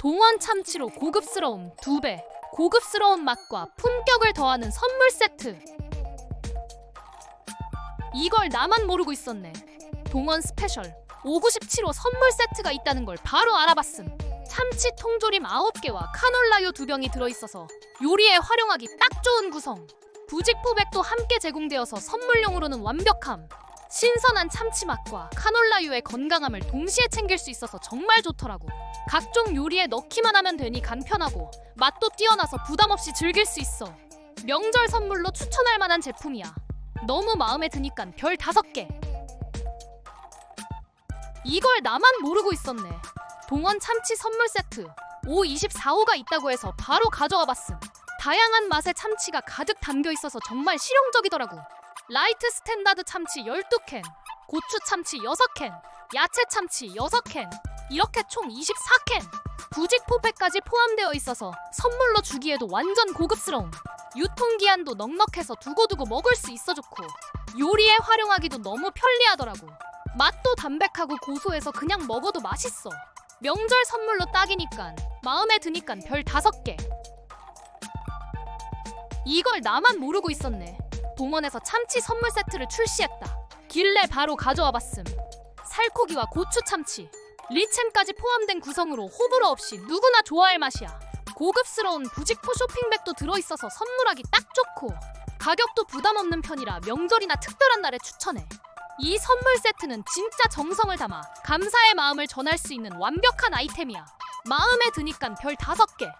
동원 참치로 고급스러움 2배, 고급스러운 맛과 품격을 더하는 선물 세트. 이걸 나만 모르고 있었네. 동원 스페셜 597호 선물 세트가 있다는 걸 바로 알아봤음. 참치 통조림 9개와 카놀라유 2병이 들어있어서 요리에 활용하기 딱 좋은 구성. 부직포백도 함께 제공되어서 선물용으로는 완벽함. 신선한 참치 맛과 카놀라유의 건강함을 동시에 챙길 수 있어서 정말 좋더라고. 각종 요리에 넣기만 하면 되니 간편하고 맛도 뛰어나서 부담 없이 즐길 수 있어. 명절 선물로 추천할 만한 제품이야. 너무 마음에 드니깐 별 다섯 개. 이걸 나만 모르고 있었네. 동원 참치 선물 세트 524호가 있다고 해서 바로 가져와 봤음. 다양한 맛의 참치가 가득 담겨 있어서 정말 실용적이더라고. 라이트 스탠다드 참치 12캔, 고추 참치 6캔, 야채 참치 6캔, 이렇게 총 24캔. 부직 포팩까지 포함되어 있어서 선물로 주기에도 완전 고급스러움. 유통기한도 넉넉해서 두고두고 먹을 수 있어 좋고 요리에 활용하기도 너무 편리하더라고. 맛도 담백하고 고소해서 그냥 먹어도 맛있어. 명절 선물로 딱이니깐 마음에 드니깐 별 다섯 개. 이걸 나만 모르고 있었네. 동원에서 참치 선물 세트를 출시했다. 길래 바로 가져와 봤음. 살코기와 고추 참치, 리챔까지 포함된 구성으로 호불호 없이 누구나 좋아할 맛이야. 고급스러운 부직포 쇼핑백도 들어있어서 선물하기 딱 좋고 가격도 부담 없는 편이라 명절이나 특별한 날에 추천해. 이 선물 세트는 진짜 정성을 담아 감사의 마음을 전할 수 있는 완벽한 아이템이야. 마음에 드니깐 별 다섯 개.